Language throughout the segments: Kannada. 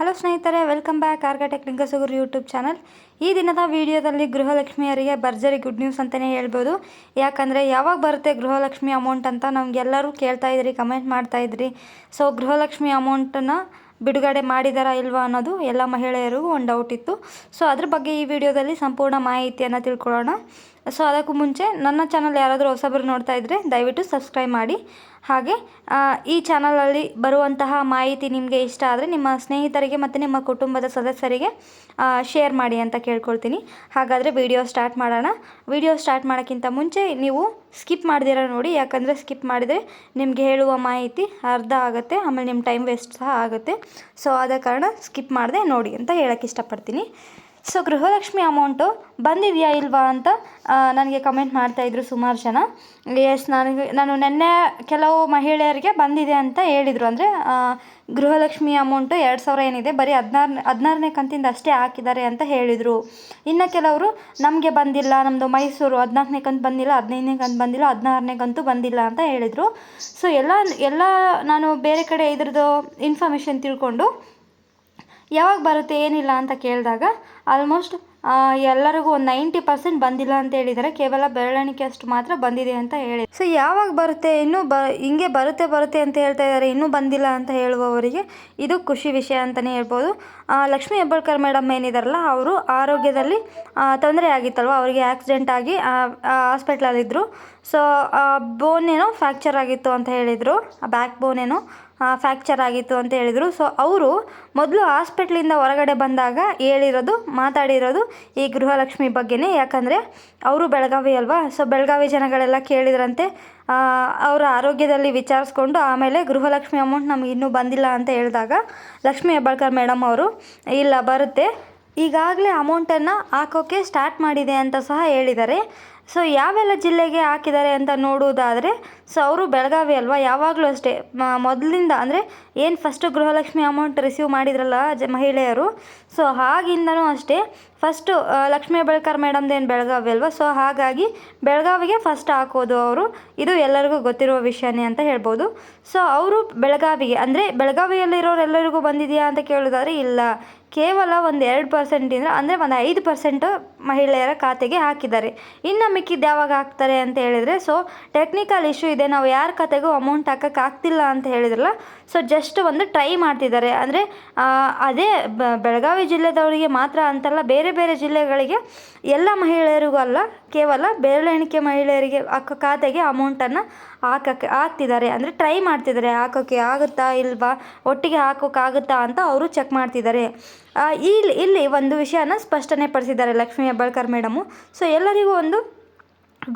ಹಲೋ ಸ್ನೇಹಿತರೆ, ವೆಲ್ಕಮ್ ಬ್ಯಾಕ್ ಆರ್ಗಾಟೆಕ್ ಲಿಂಗಸುಗೂರು ಯೂಟ್ಯೂಬ್ ಚಾನಲ್. ಈ ದಿನದ ವಿಡಿಯೋದಲ್ಲಿ ಗೃಹಲಕ್ಷ್ಮಿಯರಿಗೆ ಭರ್ಜರಿ ಗುಡ್ ನ್ಯೂಸ್ ಅಂತಲೇ ಹೇಳ್ಬೋದು. ಯಾಕಂದರೆ ಯಾವಾಗ ಬರುತ್ತೆ ಗೃಹಲಕ್ಷ್ಮಿ ಅಮೌಂಟ್ ಅಂತ ನಮಗೆಲ್ಲರೂ ಕೇಳ್ತಾ ಇದ್ರಿ ಕಮೆಂಟ್ ಮಾಡ್ತಾ ಇದ್ರಿ. ಸೊ ಗೃಹಲಕ್ಷ್ಮಿ ಅಮೌಂಟನ್ನು ಬಿಡುಗಡೆ ಮಾಡಿದಾರಾ ಇಲ್ವಾ ಅನ್ನೋದು ಎಲ್ಲ ಮಹಿಳೆಯರಿಗೂ ಒಂದು ಡೌಟ್ ಇತ್ತು. ಸೊ ಅದ್ರ ಬಗ್ಗೆ ಈ ವಿಡಿಯೋದಲ್ಲಿ ಸಂಪೂರ್ಣ ಮಾಹಿತಿಯನ್ನು ತಿಳ್ಕೊಳ್ಳೋಣ. ಸೊ ಅದಕ್ಕೂ ಮುಂಚೆ ನನ್ನ ಚಾನಲ್ ಯಾರಾದರೂ ಹೊಸಬರು ನೋಡ್ತಾ ಇದ್ದರೆ ದಯವಿಟ್ಟು ಸಬ್ಸ್ಕ್ರೈಬ್ ಮಾಡಿ. ಹಾಗೆ ಈ ಚಾನಲಲ್ಲಿ ಬರುವಂತಹ ಮಾಹಿತಿ ನಿಮಗೆ ಇಷ್ಟ ಆದರೆ ನಿಮ್ಮ ಸ್ನೇಹಿತರಿಗೆ ಮತ್ತು ನಿಮ್ಮ ಕುಟುಂಬದ ಸದಸ್ಯರಿಗೆ ಶೇರ್ ಮಾಡಿ ಅಂತ ಕೇಳ್ಕೊಳ್ತೀನಿ. ಹಾಗಾದರೆ ವಿಡಿಯೋ ಸ್ಟಾರ್ಟ್ ಮಾಡೋಣ. ವಿಡಿಯೋ ಸ್ಟಾರ್ಟ್ ಮಾಡೋಕ್ಕಿಂತ ಮುಂಚೆ ನೀವು ಸ್ಕಿಪ್ ಮಾಡಿದಿರ ನೋಡಿ. ಯಾಕಂದರೆ ಸ್ಕಿಪ್ ಮಾಡಿದರೆ ನಿಮಗೆ ಹೇಳುವ ಮಾಹಿತಿ ಅರ್ಧ ಆಗುತ್ತೆ, ಆಮೇಲೆ ನಿಮ್ಮ ಟೈಮ್ ವೇಸ್ಟ್ ಸಹ ಆಗುತ್ತೆ. ಸೊ ಆದ ಕಾರಣ ಸ್ಕಿಪ್ ಮಾಡದೆ ನೋಡಿ ಅಂತ ಹೇಳೋಕ್ಕೆ ಇಷ್ಟಪಡ್ತೀನಿ. ಸೊ ಗೃಹಲಕ್ಷ್ಮಿ ಅಮೌಂಟು ಬಂದಿದೆಯಾ ಇಲ್ವಾ ಅಂತ ನನಗೆ ಕಮೆಂಟ್ ಮಾಡ್ತಾಯಿದ್ರು ಸುಮಾರು ಜನ. ಎಸ್ ನನಗೆ, ನಾನು ನಿನ್ನೆ ಕೆಲವು ಮಹಿಳೆಯರಿಗೆ ಬಂದಿದೆ ಅಂತ ಹೇಳಿದರು. ಅಂದರೆ ಗೃಹಲಕ್ಷ್ಮಿ ಅಮೌಂಟು ಎರಡು ಸಾವಿರ ಏನಿದೆ, ಬರೀ ಹದಿನಾರು, ಹದಿನಾರನೇ ಕಂತಿಂದ ಅಷ್ಟೇ ಹಾಕಿದ್ದಾರೆ ಅಂತ ಹೇಳಿದರು. ಇನ್ನು ಕೆಲವರು, ನಮಗೆ ಬಂದಿಲ್ಲ ನಮ್ಮದು ಮೈಸೂರು ಹದಿನಾಲ್ಕನೇ ಕಂತು ಬಂದಿಲ್ಲ, ಹದಿನೈದನೇ ಕಂತು ಬಂದಿಲ್ಲ, ಹದಿನಾರನೇ ಕಂತು ಬಂದಿಲ್ಲ ಅಂತ ಹೇಳಿದರು. ಸೊ ಎಲ್ಲ ಎಲ್ಲ ನಾನು ಬೇರೆ ಕಡೆ ಇದ್ರದ್ದು ಇನ್ಫಾರ್ಮೇಷನ್ ತಿಳ್ಕೊಂಡು ಯಾವಾಗ ಬರುತ್ತೆ, ಏನಿಲ್ಲ ಅಂತ ಕೇಳಿದಾಗ ಆಲ್ಮೋಸ್ಟ್ ಎಲ್ಲರಿಗೂ ಒಂದು ನೈಂಟಿ ಪರ್ಸೆಂಟ್ ಬಂದಿಲ್ಲ ಅಂತ ಹೇಳಿದ್ದಾರೆ. ಕೇವಲ ಬೆರಳೆಣಿಕೆ ಅಷ್ಟು ಮಾತ್ರ ಬಂದಿದೆ ಅಂತ ಹೇಳಿ. ಸೊ ಯಾವಾಗ ಬರುತ್ತೆ, ಇನ್ನೂ ಬ, ಹಿಂಗೆ ಬರುತ್ತೆ ಬರುತ್ತೆ ಅಂತ ಹೇಳ್ತಾ ಇದ್ದಾರೆ, ಇನ್ನೂ ಬಂದಿಲ್ಲ ಅಂತ ಹೇಳುವವರಿಗೆ ಇದು ಖುಷಿ ವಿಷಯ ಅಂತಲೇ ಹೇಳ್ಬೋದು. ಲಕ್ಷ್ಮಿ ಹೆಬ್ಬಾಳ್ಕರ್ ಮೇಡಮ್ ಏನಿದಾರಲ್ಲ, ಅವರು ಆರೋಗ್ಯದಲ್ಲಿ ತೊಂದರೆ ಆಗಿತ್ತಲ್ವ? ಅವರಿಗೆ ಆಕ್ಸಿಡೆಂಟ್ ಆಗಿ ಹಾಸ್ಪಿಟ್ಲಲ್ಲಿದ್ದರು ಸೊ ಬೋನ್ ಏನೋ ಫ್ರ್ಯಾಕ್ಚರ್ ಆಗಿತ್ತು ಅಂತ ಹೇಳಿದರು. ಬ್ಯಾಕ್ ಬೋನ್ ಏನೋ ಫ್ರ್ಯಾಕ್ಚರ್ ಆಗಿತ್ತು ಅಂತ ಹೇಳಿದರು. ಸೊ ಅವರು ಮೊದಲು ಹಾಸ್ಪಿಟ್ಲಿಂದ ಹೊರಗಡೆ ಬಂದಾಗ ಹೇಳಿರೋದು, ಮಾತಾಡಿರೋದು ಈ ಗೃಹಲಕ್ಷ್ಮಿ ಬಗ್ಗೆನೇ. ಯಾಕಂದರೆ ಅವರು ಬೆಳಗಾವಿ ಅಲ್ವಾ? ಸೊ ಬೆಳಗಾವಿ ಜನಗಳೆಲ್ಲ ಕೇಳಿದ್ರಂತೆ. ಅವರ ಆರೋಗ್ಯದಲ್ಲಿ ವಿಚಾರಿಸ್ಕೊಂಡು ಆಮೇಲೆ ಗೃಹಲಕ್ಷ್ಮಿ ಅಮೌಂಟ್ ನಮಗೆ ಇನ್ನೂ ಬಂದಿಲ್ಲ ಅಂತ ಹೇಳಿದಾಗ ಲಕ್ಷ್ಮೀ ಹೆಬ್ಬಾಳ್ಕರ್ ಮೇಡಮ್ ಅವರು, ಇಲ್ಲ ಬರುತ್ತೆ. ಈಗಾಗಲೇ ಅಮೌಂಟನ್ನು ಹಾಕೋಕ್ಕೆ ಸ್ಟಾರ್ಟ್ ಮಾಡಿದೆ ಅಂತ ಸಹ ಹೇಳಿದ್ದಾರೆ. ಸೊ ಯಾವೆಲ್ಲ ಜಿಲ್ಲೆಗೆ ಹಾಕಿದ್ದಾರೆ ಅಂತ ನೋಡುವುದಾದರೆ ಸೊ ಅವರು ಬೆಳಗಾವಿ ಅಲ್ವಾ? ಯಾವಾಗಲೂ ಅಷ್ಟೇ. ಮೊದಲಿಂದ ಅಂದರೆ ಏನು ಫಸ್ಟು ಗೃಹಲಕ್ಷ್ಮಿ ಅಮೌಂಟ್ ರಿಸೀವ್ ಮಾಡಿದ್ರಲ್ಲ ಜ, ಮಹಿಳೆಯರು? ಸೊ ಆಗಿಂದನೂ ಅಷ್ಟೇ. ಫಸ್ಟು ಲಕ್ಷ್ಮೀ ಹೆಬ್ಬಾಳ್ಕರ್ ಏನು ಬೆಳಗಾವಿ ಅಲ್ವಾ? ಸೊ ಹಾಗಾಗಿ ಬೆಳಗಾವಿಗೆ ಫಸ್ಟ್ ಹಾಕೋದು ಅವರು. ಇದು ಎಲ್ಲರಿಗೂ ಗೊತ್ತಿರುವ ವಿಷಯನೇ ಅಂತ ಹೇಳ್ಬೋದು. ಸೊ ಅವರು ಬೆಳಗಾವಿಗೆ, ಅಂದರೆ ಬೆಳಗಾವಿಯಲ್ಲಿರೋರೆಲ್ಲರಿಗೂ ಬಂದಿದೆಯಾ ಅಂತ ಕೇಳೋದಾದ್ರೆ ಇಲ್ಲ. ಕೇವಲ ಒಂದು ಎರಡು ಪರ್ಸೆಂಟಿಂದ ಅಂದರೆ ಒಂದು ಐದು ಪರ್ಸೆಂಟ್ ಮಹಿಳೆಯರ ಖಾತೆಗೆ ಹಾಕಿದ್ದಾರೆ. ಇನ್ನು ಮಿಕ್ಕಿದ್ದು ಯಾವಾಗ ಹಾಕ್ತಾರೆ ಅಂತ ಹೇಳಿದರೆ ಸೊ ಟೆಕ್ನಿಕಲ್ ಇಶ್ಯೂ ಇದೆ. ನಾವು ಯಾರ ಖಾತೆಗೂ ಅಮೌಂಟ್ ಹಾಕಕ್ಕೆ ಆಗ್ತಿಲ್ಲ ಅಂತ ಹೇಳಿದ್ರಲ್ಲ ಸೊ ಜಸ್ಟ್ ಒಂದು ಟ್ರೈ ಮಾಡ್ತಿದ್ದಾರೆ. ಅಂದರೆ ಅದೇ ಬೆಳಗಾವಿ ಜಿಲ್ಲೆದವರಿಗೆ ಮಾತ್ರ ಅಂತಲ್ಲ, ಬೇರೆ ಬೇರೆ ಬೇರೆ ಜಿಲ್ಲೆಗಳಿಗೆ ಎಲ್ಲ ಮಹಿಳೆಯರಿಗೂ ಅಲ್ಲ, ಕೇವಲ ಬೆರಳೆಣಿಕೆ ಮಹಿಳೆಯರಿಗೆ ಅಕ್ಕ ಖಾತೆಗೆ ಅಮೌಂಟನ್ನು ಹಾಕಕ್ಕೆ, ಹಾಕ್ತಿದ್ದಾರೆ. ಅಂದರೆ ಟ್ರೈ ಮಾಡ್ತಿದ್ದಾರೆ. ಹಾಕೋಕ್ಕೆ ಆಗುತ್ತಾ ಇಲ್ವಾ? ಒಟ್ಟಿಗೆ ಹಾಕೋಕ್ಕಾಗುತ್ತಾ ಅಂತ ಅವರು ಚೆಕ್ ಮಾಡ್ತಿದ್ದಾರೆ. ಇಲ್ಲಿ ಇಲ್ಲಿ ಒಂದು ವಿಷಯನ ಸ್ಪಷ್ಟನೆ ಪಡಿಸಿದ್ದಾರೆ ಲಕ್ಷ್ಮೀ ಹೆಬ್ಬಾಳ್ಕರ್ ಮೇಡಮು ಸೊ ಎಲ್ಲರಿಗೂ ಒಂದು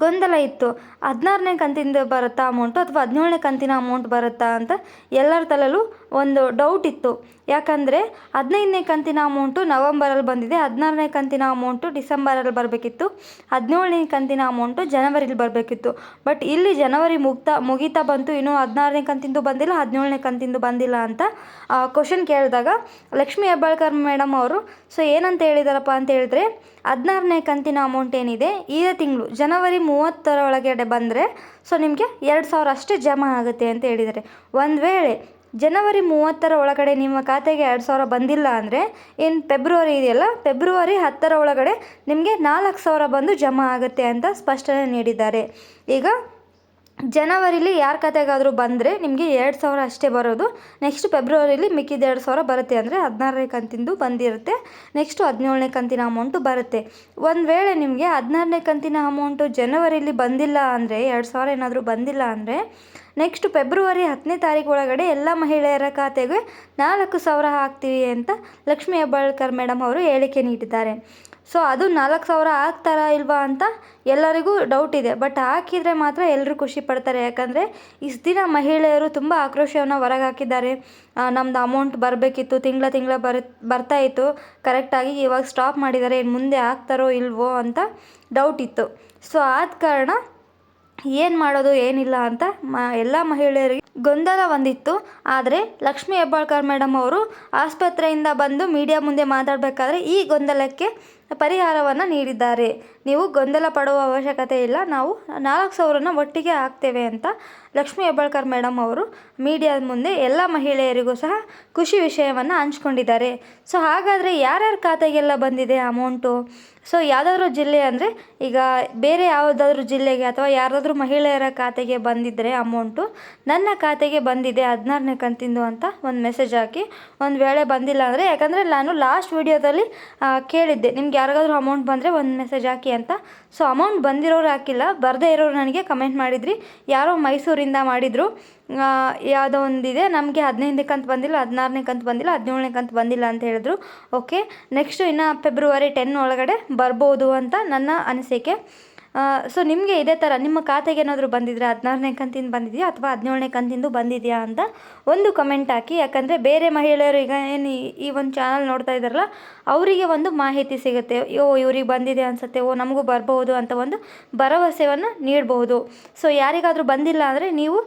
ಗೊಂದಲ ಇತ್ತು. ಹದಿನಾರನೇ ಕಂತಿಂದ ಬರುತ್ತಾ ಅಮೌಂಟು ಅಥವಾ ಹದಿನೇಳನೇ ಕಂತಿನ ಅಮೌಂಟ್ ಬರುತ್ತಾ ಅಂತ ಎಲ್ಲರ ತಲೆಯಲ್ಲೂ ಒಂದು ಡೌಟ್ ಇತ್ತು. ಯಾಕಂದರೆ ಹದಿನೈದನೇ ಕಂತಿನ ಅಮೌಂಟು ನವಂಬರಲ್ಲಿ ಬಂದಿದೆ, ಹದಿನಾರನೇ ಕಂತಿನ ಅಮೌಂಟು ಡಿಸೆಂಬರಲ್ಲಿ ಬರಬೇಕಿತ್ತು, ಹದಿನೇಳನೇ ಕಂತಿನ ಅಮೌಂಟು ಜನವರಿಲಿ ಬರಬೇಕಿತ್ತು. ಬಟ್ ಇಲ್ಲಿ ಜನವರಿ ಮುಗ್ತಾ ಮುಗೀತಾ ಬಂತು, ಇನ್ನೂ ಹದಿನಾರನೇ ಕಂತಿಂದು ಬಂದಿಲ್ಲ, ಹದಿನೇಳನೇ ಕಂತಿಂದು ಬಂದಿಲ್ಲ ಅಂತ ಕ್ವಶನ್ ಕೇಳಿದಾಗ ಲಕ್ಷ್ಮೀ ಹೆಬ್ಬಾಳ್ಕರ್ ಮೇಡಮ್ ಅವರು ಸೊ ಏನಂತ ಹೇಳಿದಾರಪ್ಪ ಅಂತ ಹೇಳಿದ್ರೆ, ಹದಿನಾರನೇ ಕಂತಿನ ಅಮೌಂಟ್ ಏನಿದೆ ಇದೇ ತಿಂಗಳು, ಜನವರಿ ಮೂವತ್ತರ ಒಳಗಡೆ ಬಂದರೆ ಸೊ ನಿಮಗೆ ಎರಡು ಸಾವಿರ ಅಷ್ಟೇ ಜಮಾ ಆಗುತ್ತೆ ಅಂತ ಹೇಳಿದ್ದಾರೆ. ಒಂದು ವೇಳೆ ಜನವರಿ ಮೂವತ್ತರ ಒಳಗಡೆ ನಿಮ್ಮ ಖಾತೆಗೆ ಎರಡು ಸಾವಿರ ಬಂದಿಲ್ಲ ಅಂದರೆ ಏನು ಫೆಬ್ರವರಿ ಇದೆಯಲ್ಲ, ಫೆಬ್ರವರಿ ಹತ್ತರ ಒಳಗಡೆ ನಿಮಗೆ ನಾಲ್ಕು ಸಾವಿರ ಬಂದು ಜಮಾ ಆಗುತ್ತೆ ಅಂತ ಸ್ಪಷ್ಟನೆ ನೀಡಿದ್ದಾರೆ. ಈಗ ಜನವರಿಲಿ ಯಾರ ಖಾತೆಗಾದರೂ ಬಂದರೆ ನಿಮಗೆ ಎರಡು ಸಾವಿರ ಅಷ್ಟೇ ಬರೋದು. ನೆಕ್ಸ್ಟ್ ಫೆಬ್ರವರಿಲಿ ಮಿಕ್ಕಿದ ಎರಡು ಸಾವಿರ ಬರುತ್ತೆ ಅಂದರೆ ಹದಿನಾರನೇ ಕಂತಿಂದು ಬಂದಿರುತ್ತೆ. ನೆಕ್ಸ್ಟು ಹದಿನೇಳನೇ ಕಂತಿನ ಅಮೌಂಟು ಬರುತ್ತೆ. ಒಂದು ವೇಳೆ ನಿಮಗೆ ಹದಿನಾರನೇ ಕಂತಿನ ಅಮೌಂಟು ಜನವರಿಲಿ ಬಂದಿಲ್ಲ ಅಂದರೆ, ಎರಡು ಸಾವಿರ ಏನಾದರೂ ಬಂದಿಲ್ಲ ಅಂದರೆ ನೆಕ್ಸ್ಟ್ ಫೆಬ್ರವರಿ ಹತ್ತನೇ ತಾರೀಕು ಒಳಗಡೆ ಎಲ್ಲ ಮಹಿಳೆಯರ ಖಾತೆಗೆ ನಾಲ್ಕು ಸಾವಿರ ಹಾಕ್ತೀವಿ ಅಂತ ಲಕ್ಷ್ಮೀ ಹೆಬ್ಬಾಳ್ಕರ್ ಮೇಡಮ್ ಅವರು ಹೇಳಿಕೆ ನೀಡಿದ್ದಾರೆ. ಸೊ ಅದು ನಾಲ್ಕು ಸಾವಿರ ಹಾಕ್ತಾರಾ ಇಲ್ವಾ ಅಂತ ಎಲ್ಲರಿಗೂ ಡೌಟ್ ಇದೆ. ಬಟ್ ಹಾಕಿದರೆ ಮಾತ್ರ ಎಲ್ಲರೂ ಖುಷಿ ಪಡ್ತಾರೆ. ಯಾಕಂದರೆ ಇಷ್ಟು ದಿನ ಮಹಿಳೆಯರು ತುಂಬ ಆಕ್ರೋಶವನ್ನು ಹೊರಗೆ ಹಾಕಿದ್ದಾರೆ ಆ, ನಮ್ದು ಅಮೌಂಟ್ ಬರಬೇಕಿತ್ತು ತಿಂಗಳ ತಿಂಗಳ ಬರ್ ಬರ್ತಾ ಇತ್ತು. ಕರೆಕ್ಟಾಗಿ ಇವಾಗ ಸ್ಟಾಪ್ ಮಾಡಿದ್ದಾರೆ. ಇನ್ನು ಮುಂದೆ ಹಾಕ್ತಾರೋ ಇಲ್ವೋ ಅಂತ ಡೌಟ್ ಇತ್ತು. ಸೊ ಆದ ಕಾರಣ ಏನು ಮಾಡೋದು, ಏನಿಲ್ಲ ಅಂತ ಮ, ಎಲ್ಲ ಮಹಿಳೆಯರಿಗೆ ಗೊಂದಲ ಒಂದಿತ್ತು. ಆದರೆ ಲಕ್ಷ್ಮೀ ಹೆಬ್ಬಾಳ್ಕರ್ ಮೇಡಮ್ ಅವರು ಆಸ್ಪತ್ರೆಯಿಂದ ಬಂದು ಮೀಡಿಯಾ ಮುಂದೆ ಮಾತಾಡಬೇಕಾದ್ರೆ ಈ ಗೊಂದಲಕ್ಕೆ ಪರಿಹಾರವನ್ನು ನೀಡಿದ್ದಾರೆ. ನೀವು ಗೊಂದಲ ಪಡುವ ಅವಶ್ಯಕತೆ ಇಲ್ಲ. ನಾವು ನಾಲ್ಕು ಸಾವಿರನ ಒಟ್ಟಿಗೆ ಹಾಕ್ತೇವೆ ಅಂತ ಲಕ್ಷ್ಮೀ ಹೆಬ್ಬಾಳ್ಕರ್ ಮೇಡಮ್ ಅವರು ಮೀಡಿಯಾದ ಮುಂದೆ ಎಲ್ಲ ಮಹಿಳೆಯರಿಗೂ ಸಹ ಖುಷಿ ವಿಷಯವನ್ನು ಹಂಚ್ಕೊಂಡಿದ್ದಾರೆ. ಸೊ ಹಾಗಾದರೆ ಯಾರ್ಯಾರ ಖಾತೆಗೆಲ್ಲ ಬಂದಿದೆ ಅಮೌಂಟು? ಸೊ ಯಾವುದಾದ್ರು ಜಿಲ್ಲೆ ಅಂದರೆ ಈಗ ಬೇರೆ ಯಾವುದಾದ್ರೂ ಜಿಲ್ಲೆಗೆ ಅಥವಾ ಯಾರಾದರೂ ಮಹಿಳೆಯರ ಖಾತೆಗೆ ಬಂದಿದ್ದರೆ ಅಮೌಂಟು ನನ್ನ ಖಾತೆಗೆ ಬಂದಿದೆ, ಹದಿನಾರನೇ ಕಂತಿಂದು ಅಂತ ಒಂದು ಮೆಸೇಜ್ ಹಾಕಿ ಒಂದು ವೇಳೆ ಬಂದಿಲ್ಲ ಅಂದರೆ, ಯಾಕಂದರೆ ನಾನು ಲಾಸ್ಟ್ ವೀಡಿಯೋದಲ್ಲಿ ಕೇಳಿದ್ದೆ. ನಿಮ್ಗೆ ಯಾರಿಗಾದ್ರೂ ಅಮೌಂಟ್ ಬಂದರೆ ಒಂದು ಮೆಸೇಜ್ ಹಾಕಿ ಅಂತ ಸೊ ಅಮೌಂಟ್ ಬಂದಿರೋರು ಹಾಕಿಲ್ಲ ಬರದೇ ಇರೋರು ನನಗೆ ಕಮೆಂಟ್ ಮಾಡಿದ್ರಿ. ಯಾರೋ ಮೈಸೂರಿಂದ ಮಾಡಿದರು. ಯಾವುದೋ ಒಂದಿದೆ. ನಮಗೆ ಹದಿನೈದನೇ ಕಂತು ಬಂದಿಲ್ಲ, ಹದಿನಾರನೇ ಕಂತು ಬಂದಿಲ್ಲ, ಹದಿನೇಳನೇ ಕಂತು ಬಂದಿಲ್ಲ ಅಂತ ಹೇಳಿದ್ರು. ಓಕೆ ನೆಕ್ಸ್ಟು ಇನ್ನು ಫೆಬ್ರವರಿ ಟೆನ್ ಒಳಗಡೆ ಬರ್ಬೋದು ಅಂತ ನನ್ನ ಅನಿಸಿಕೆ. ಸೊ ನಿಮಗೆ ಇದೇ ಥರ ನಿಮ್ಮ ಖಾತೆಗೆ ಏನಾದರೂ ಬಂದಿದ್ರೆ ಹದಿನಾರನೇ ಕಂತಿಂದ ಬಂದಿದೆಯಾ ಅಥವಾ ಹದಿನೇಳನೇ ಕಂತಿಂದು ಬಂದಿದೆಯಾ ಅಂತ ಒಂದು ಕಮೆಂಟ್ ಹಾಕಿ. ಯಾಕಂದರೆ ಬೇರೆ ಮಹಿಳೆಯರು ಈಗ ಏನು ಈ ಒಂದು ಚಾನಲ್ ನೋಡ್ತಾ ಇದ್ದಾರಲ್ಲ, ಅವರಿಗೆ ಒಂದು ಮಾಹಿತಿ ಸಿಗುತ್ತೆ. ಓ, ಇವ್ರಿಗೆ ಬಂದಿದೆ ಅನ್ಸುತ್ತೆ, ಓ, ನಮಗೂ ಬರ್ಬೋದು ಅಂತ ಒಂದು ಭರವಸೆಯನ್ನು ನೀಡಬಹುದು. ಸೊ ಯಾರಿಗಾದರೂ ಬಂದಿಲ್ಲ ಅಂದರೆ ನೀವು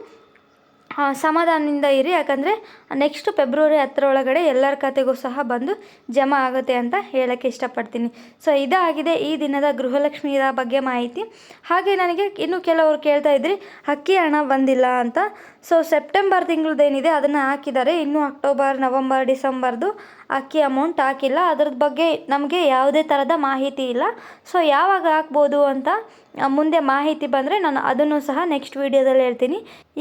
ಸಮಾಧಾನದಿಂದ ಇರಿ, ಯಾಕಂದರೆ ನೆಕ್ಸ್ಟ್ ಫೆಬ್ರವರಿ ಹತ್ತರ ಒಳಗಡೆ ಎಲ್ಲರ ಖಾತೆಗೂ ಸಹ ಬಂದು ಜಮಾ ಆಗುತ್ತೆ ಅಂತ ಹೇಳೋಕ್ಕೆ ಇಷ್ಟಪಡ್ತೀನಿ. ಸೊ ಇದಾಗಿದೆ ಈ ದಿನದ ಗೃಹಲಕ್ಷ್ಮಿಯ ಬಗ್ಗೆ ಮಾಹಿತಿ. ಹಾಗೆ ನನಗೆ ಇನ್ನು ಕೆಲವರು ಕೇಳ್ತಾ ಇದ್ರಿ, ಅಕ್ಕಿ ಹಣ ಬಂದಿಲ್ಲ ಅಂತ. ಸೊ ಸೆಪ್ಟೆಂಬರ್ ತಿಂಗಳದ್ದೇನಿದೆ ಅದನ್ನು ಹಾಕಿದ್ದಾರೆ. ಇನ್ನೂ ಅಕ್ಟೋಬರ್ ನವಂಬರ್ ಡಿಸೆಂಬರ್ದು ಅಕ್ಕಿ ಅಮೌಂಟ್ ಹಾಕಿಲ್ಲ. ಅದ್ರದ್ದು ಬಗ್ಗೆ ನಮಗೆ ಯಾವುದೇ ಥರದ ಮಾಹಿತಿ ಇಲ್ಲ. ಸೊ ಯಾವಾಗ ಹಾಕ್ಬೋದು ಅಂತ ಮುಂದೆ ಮಾಹಿತಿ ಬಂದರೆ ನಾನು ಅದನ್ನು ಸಹ ನೆಕ್ಸ್ಟ್ ವೀಡಿಯೋದಲ್ಲಿ ಹೇಳ್ತೀನಿ.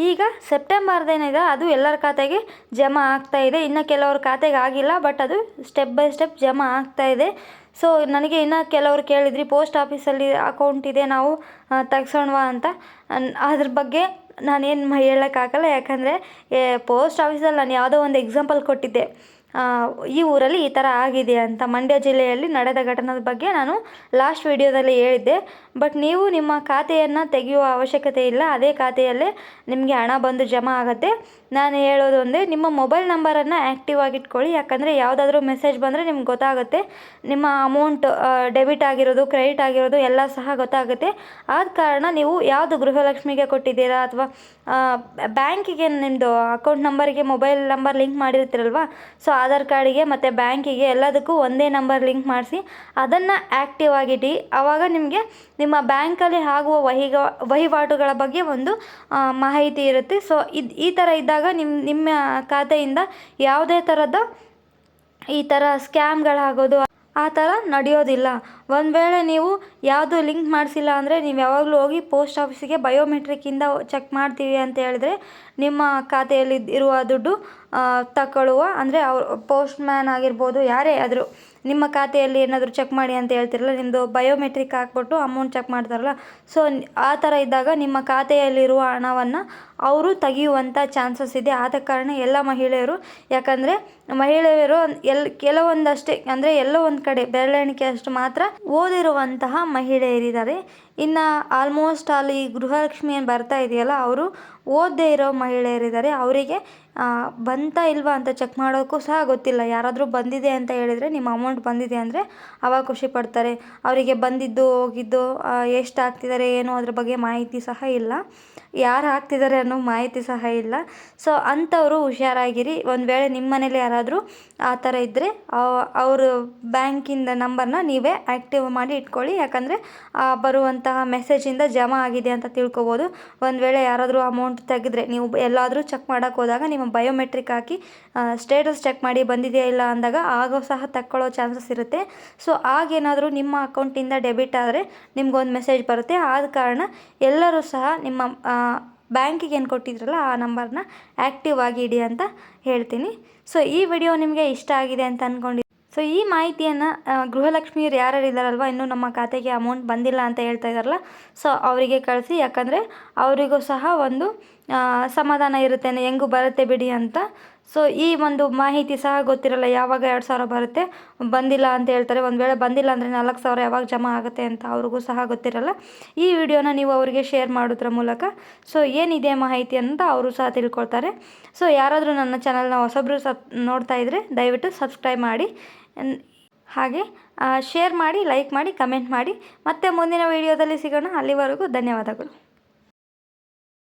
ಈಗ ಸೆಪ್ಟೆಂಬರ್ದೇನಿದೆ ಅದು ಎಲ್ಲರ ಖಾತೆಗೆ ಜಮಾ ಆಗ್ತಾ ಇದೆ. ಇನ್ನು ಕೆಲವ್ರ ಖಾತೆಗೆ ಆಗಿಲ್ಲ ಬಟ್ ಅದು ಸ್ಟೆಪ್ ಬೈ ಸ್ಟೆಪ್ ಜಮಾ ಆಗ್ತಾ ಇದೆ. ಸೊ ನನಗೆ ಇನ್ನು ಕೆಲವರು ಕೇಳಿದ್ರಿ ಪೋಸ್ಟ್ ಆಫೀಸಲ್ಲಿ ಅಕೌಂಟ್ ಇದೆ, ನಾವು ತೆಗ್ಸೋಣವಾ ಅಂತ. ಅದ್ರ ಬಗ್ಗೆ ನಾನೇನು ಹೇಳೋಕ್ಕಾಗಲ್ಲ. ಯಾಕಂದರೆ ಪೋಸ್ಟ್ ಆಫೀಸಲ್ಲಿ ನಾನು ಯಾವುದೋ ಒಂದು ಎಕ್ಸಾಂಪಲ್ ಕೊಟ್ಟಿದ್ದೆ. ಈ ಊರಲ್ಲಿ ಈ ಥರ ಆಗಿದೆ ಅಂತ ಮಂಡ್ಯ ಜಿಲ್ಲೆಯಲ್ಲಿ ನಡೆದ ಘಟನೆದ ಬಗ್ಗೆ ನಾನು ಲಾಸ್ಟ್ ವೀಡಿಯೋದಲ್ಲಿ ಹೇಳಿದ್ದೆ. ಬಟ್ ನೀವು ನಿಮ್ಮ ಖಾತೆಯನ್ನು ತೆಗೆಯುವ ಅವಶ್ಯಕತೆ ಇಲ್ಲ. ಅದೇ ಖಾತೆಯಲ್ಲೇ ನಿಮಗೆ ಹಣ ಬಂದು ಜಮಾ ಆಗುತ್ತೆ. ನಾನು ಹೇಳೋದು ಒಂದೇ, ನಿಮ್ಮ ಮೊಬೈಲ್ ನಂಬರನ್ನು ಆ್ಯಕ್ಟಿವ್ ಆಗಿಟ್ಕೊಳ್ಳಿ. ಯಾಕಂದರೆ ಯಾವುದಾದ್ರೂ ಮೆಸೇಜ್ ಬಂದರೆ ನಿಮ್ಗೆ ಗೊತ್ತಾಗುತ್ತೆ. ನಿಮ್ಮ ಅಮೌಂಟ್ ಡೆಬಿಟ್ ಆಗಿರೋದು ಕ್ರೆಡಿಟ್ ಆಗಿರೋದು ಎಲ್ಲ ಸಹ ಗೊತ್ತಾಗುತ್ತೆ. ಆದ ಕಾರಣ ನೀವು ಯಾವುದು ಗೃಹಲಕ್ಷ್ಮಿಗೆ ಕೊಟ್ಟಿದ್ದೀರಾ ಅಥವಾ ಬ್ಯಾಂಕಿಗೆ ನಿಮ್ಮದು ಅಕೌಂಟ್ ನಂಬರಿಗೆ ಮೊಬೈಲ್ ನಂಬರ್ ಲಿಂಕ್ ಮಾಡಿರ್ತೀರಲ್ವ? ಸೊ ಆಧಾರ್ ಕಾರ್ಡಿಗೆ ಮತ್ತು ಬ್ಯಾಂಕಿಗೆ ಎಲ್ಲದಕ್ಕೂ ಒಂದೇ ನಂಬರ್ ಲಿಂಕ್ ಮಾಡಿಸಿ ಅದನ್ನು ಆ್ಯಕ್ಟಿವ್ ಆಗಿಟ್ಟು ಆವಾಗ ನಿಮಗೆ ನಿಮ್ಮ ಬ್ಯಾಂಕಲ್ಲಿ ಆಗುವ ವಹಿಗ, ವಹಿವಾಟುಗಳ ಬಗ್ಗೆ ಒಂದು ಮಾಹಿತಿ ಇರುತ್ತೆ. ಸೊ, ಇದು, ಈ ಥರ ಇದ್ದಾಗ ನಿಮ್ಮ ನಿಮ್ಮ ಖಾತೆಯಿಂದ ಯಾವುದೇ ಥರದ ಈ ಥರ ಸ್ಕ್ಯಾಮ್ಗಳಾಗೋದು ಆ ಥರ ನಡೆಯೋದಿಲ್ಲ. ಒಂದು ವೇಳೆ ನೀವು ಯಾವುದು ಲಿಂಕ್ ಮಾಡಿಸಿಲ್ಲ ಅಂದರೆ ನೀವು ಯಾವಾಗಲೂ ಹೋಗಿ ಪೋಸ್ಟ್ ಆಫೀಸಿಗೆ ಬಯೋಮೆಟ್ರಿಕ್ಕಿಂದ ಚೆಕ್ ಮಾಡ್ತೀವಿ ಅಂತ ಹೇಳಿದ್ರೆ ನಿಮ್ಮ ಖಾತೆಯಲ್ಲಿ ಇರುವ ದುಡ್ಡು ತಗೊಳ್ಳುವ ಅಂದರೆ ಅವ್ರು ಪೋಸ್ಟ್ ಮ್ಯಾನ್ ಆಗಿರ್ಬೋದು, ಯಾರೇ ಆದರೂ ನಿಮ್ಮ ಖಾತೆಯಲ್ಲಿ ಏನಾದರೂ ಚೆಕ್ ಮಾಡಿ ಅಂತ ಹೇಳ್ತಿರಲ್ಲ ನಿಮ್ಮದು ಬಯೋಮೆಟ್ರಿಕ್ ಹಾಕ್ಬಿಟ್ಟು ಅಮೌಂಟ್ ಚೆಕ್ ಮಾಡ್ತಾರಲ್ಲ ಸೊ ಆ ಥರ ಇದ್ದಾಗ ನಿಮ್ಮ ಖಾತೆಯಲ್ಲಿರುವ ಹಣವನ್ನು ಅವರು ತೆಗೆಯುವಂಥ ಚಾನ್ಸಸ್ ಇದೆ. ಆದ ಕಾರಣ ಎಲ್ಲ ಮಹಿಳೆಯರು, ಯಾಕಂದರೆ ಮಹಿಳೆಯರು ಎಲ್, ಕೆಲವೊಂದಷ್ಟೇ, ಅಂದರೆ ಎಲ್ಲೋ ಒಂದು ಕಡೆ ಬೆರಳೆಣಿಕೆ ಅಷ್ಟು ಮಾತ್ರ ಓದಿರುವಂತಹ ಮಹಿಳೆಯರಿದ್ದಾರೆ. ಇನ್ನು ಆಲ್ಮೋಸ್ಟ್ ಅಲ್ಲಿ ಗೃಹಲಕ್ಷ್ಮಿ ಏನು ಬರ್ತಾ ಇದೆಯಲ್ಲ, ಅವರು ಓದದೇ ಇರೋ ಮಹಿಳೆಯರಿದ್ದಾರೆ. ಅವರಿಗೆ ಬಂತಾ ಇಲ್ವಾ ಅಂತ ಚೆಕ್ ಮಾಡೋಕ್ಕೂ ಸಹ ಗೊತ್ತಿಲ್ಲ. ಯಾರಾದರೂ ಬಂದಿದೆ ಅಂತ ಹೇಳಿದರೆ ನಿಮ್ಮ ಅಮೌಂಟ್ ಬಂದಿದೆ ಅಂದರೆ ಅವಾಗ ಖುಷಿ ಪಡ್ತಾರೆ. ಅವರಿಗೆ ಬಂದಿದ್ದು ಹೋಗಿದ್ದು ಎಷ್ಟು ಹಾಕ್ತಿದ್ದಾರೆ ಏನು ಅದ್ರ ಬಗ್ಗೆ ಮಾಹಿತಿ ಸಹ ಇಲ್ಲ. ಯಾರು ಹಾಕ್ತಿದ್ದಾರೆ ಅನ್ನೋ ಮಾಹಿತಿ ಸಹ ಇಲ್ಲ. ಸೊ ಅಂಥವರು ಹುಷಾರಾಗಿರಿ. ಒಂದು ವೇಳೆ ನಿಮ್ಮ ಮನೇಲಿ ಯಾರಾದರೂ ಆ ಥರ ಇದ್ದರೆ ಅವ್ರ ಬ್ಯಾಂಕಿಂದ ನಂಬರ್ನ ನೀವೇ ಆ್ಯಕ್ಟಿವ್ ಮಾಡಿ ಇಟ್ಕೊಳ್ಳಿ. ಯಾಕಂದರೆ ಬರುವಂತಹ ಮೆಸೇಜಿಂದ ಜಮಾ ಆಗಿದೆ ಅಂತ ತಿಳ್ಕೊಬೋದು. ಒಂದು ವೇಳೆ ಯಾರಾದರೂ ಅಮೌಂಟ್ ತೆಗೆದ್ರೆ, ನೀವು ಎಲ್ಲಾದರೂ ಚೆಕ್ ಮಾಡೋಕ್ಕೆ ಹೋದಾಗ ನಿಮ್ಮ ಬಯೋಮೆಟ್ರಿಕ್ ಹಾಕಿ ಸ್ಟೇಟಸ್ ಚೆಕ್ ಮಾಡಿ ಬಂದಿದೆಯಾ ಇಲ್ಲ ಅಂದಾಗ ಆಗೋ ಸಹ ತಕ್ಕೊಳ್ಳೋ ಚಾನ್ಸಸ್ ಇರುತ್ತೆ. ಸೊ ಆಗೇನಾದರೂ ನಿಮ್ಮ ಅಕೌಂಟಿಂದ ಡೆಬಿಟ್ ಆದರೆ ನಿಮ್ಗೊಂದು ಮೆಸೇಜ್ ಬರುತ್ತೆ. ಆದ ಕಾರಣ ಎಲ್ಲರೂ ಸಹ ನಿಮ್ಮ ಬ್ಯಾಂಕಿಗೆ ಏನು ಕೊಟ್ಟಿದ್ರಲ್ಲ ಆ ನಂಬರ್ನ ಆ್ಯಕ್ಟಿವ್ ಆಗಿ ಇಡಿ ಅಂತ ಹೇಳ್ತೀನಿ. ಸೊ ಈ ವಿಡಿಯೋ ನಿಮಗೆ ಇಷ್ಟ ಆಗಿದೆ ಅಂತ ಅಂದ್ಕೊಂಡಿದ್ದೆ ಸೊ ಈ ಮಾಹಿತಿಯನ್ನು ಗೃಹಲಕ್ಷ್ಮಿಯರು ಯಾರ್ಯಾರು ಇದ್ದಾರಲ್ವ, ಇನ್ನೂ ನಮ್ಮ ಖಾತೆಗೆ ಅಮೌಂಟ್ ಬಂದಿಲ್ಲ ಅಂತ ಹೇಳ್ತಾ ಇದ್ದಾರಲ್ಲ ಸೊ ಅವರಿಗೆ ಕಳಿಸಿ, ಯಾಕಂದರೆ ಅವರಿಗೂ ಸಹ ಒಂದು ಸಮಾಧಾನ ಇರುತ್ತೆ ಹೆಂಗೂ ಬರುತ್ತೆ ಬಿಡಿ ಅಂತ. ಸೊ ಈ ಒಂದು ಮಾಹಿತಿ ಸಹ ಗೊತ್ತಿರಲ್ಲ, ಯಾವಾಗ ಎರಡು ಸಾವಿರ ಬರುತ್ತೆ, ಬಂದಿಲ್ಲ ಅಂತ ಹೇಳ್ತಾರೆ. ಒಂದು ವೇಳೆ ಬಂದಿಲ್ಲ ಅಂದರೆ ನಾಲ್ಕು ಸಾವಿರ ಯಾವಾಗ ಜಮಾ ಆಗುತ್ತೆ ಅಂತ ಅವ್ರಿಗೂ ಸಹ ಗೊತ್ತಿರಲ್ಲ. ಈ ವಿಡಿಯೋನ ನೀವು ಅವರಿಗೆ ಶೇರ್ ಮಾಡೋದ್ರ ಮೂಲಕ ಸೊ ಏನಿದೆ ಮಾಹಿತಿ ಅಂತ ಅವರು ಸಹ ತಿಳ್ಕೊಳ್ತಾರೆ. ಸೊ ಯಾರಾದರೂ ನನ್ನ ಚಾನಲ್ನ ಹೊಸಬ್ರು ಸಬ್, ನೋಡ್ತಾ ಇದ್ದರೆ ದಯವಿಟ್ಟು ಸಬ್ಸ್ಕ್ರೈಬ್ ಮಾಡಿ. ಹಾಗೆ ಶೇರ್ ಮಾಡಿ, ಲೈಕ್ ಮಾಡಿ, ಕಮೆಂಟ್ ಮಾಡಿ. ಮತ್ತೆ ಮುಂದಿನ ವಿಡಿಯೋದಲ್ಲಿ ಸಿಗೋಣ. ಅಲ್ಲಿವರೆಗೂ ಧನ್ಯವಾದಗಳು.